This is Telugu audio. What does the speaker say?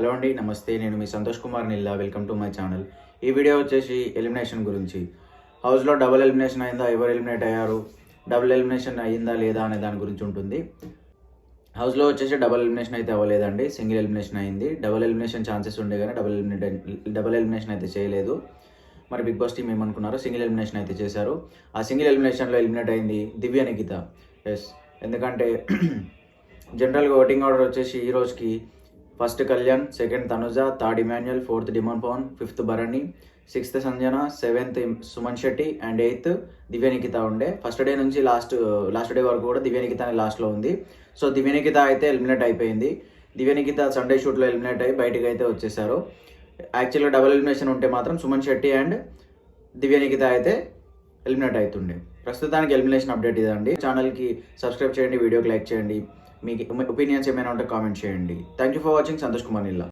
హలో అండి నమస్తే. నేను మీ Santosh Kumar Nilla. Welcome to my channel ఈ వీడియో వచ్చేసి ఎలిమినేషన్ గురించి. హౌస్లో డబుల్ ఎలిమినేషన్ అయిందా? ఎవరు ఎలిమినేట్ అయ్యారు? డబుల్ ఎలిమినేషన్ అయ్యిందా లేదా అనే దాని గురించి ఉంటుంది. హౌస్లో వచ్చేసి డబుల్ ఎలిమినేషన్ అయితే అవ్వలేదండి. సింగిల్ ఎలిమినేషన్ అయింది. డబుల్ ఎలిమినేషన్ ఛాన్సెస్ ఉండే కానీ డబుల్ ఎలిమినేట్ డబుల్ ఎలిమినేషన్ అయితే చేయలేదు. మరి బిగ్ బాస్ టీం ఏమనుకున్నారు? సింగిల్ ఎలిమినేషన్ అయితే చేశారు. ఆ సింగిల్ ఎలిమినేషన్లో ఎలిమినేట్ అయింది దివ్య నిఖిత. ఎస్ ఎందుకంటే జనరల్గా ఓటింగ్ ఆర్డర్ వచ్చేసి ఈ రోజుకి first Kalyan second Tanuja third Emmanuel fourth Demon Pavan fifth Bharani sixth Sanjana seventh Suman Shetty and eighth Divya Nikitha ఉండే. ఫస్ట్ డే నుంచి లాస్ట్ లాస్ట్ డే వరకు కూడా దివ్య నిఖిత లాస్ట్లో ఉంది. సో దివ్య అయితే ఎలిమినేట్ అయిపోయింది. దివ్యనికిత సండే షూట్లో ఎలిమినేట్ అయ్యి బయటకు అయితే వచ్చేసారు. యాక్చువల్గా డబుల్ ఎలిమినేషన్ ఉంటే మాత్రం సుమన్ శెట్టి అండ్ దివ్య నికిత అయితే ఎలిమినేట్ అవుతుండే. ప్రస్తుతానికి ఎలిమినేషన్ అప్డేట్ ఇదండి. ఛానల్కి సబ్స్క్రైబ్ చేయండి వీడియోకి లైక్ చేయండి. మీకు ఒపీనియన్స్ ఏమైనా ఉంటే కామెంట్ చేయండి. Thank you for watching Santosh Kumar Nilla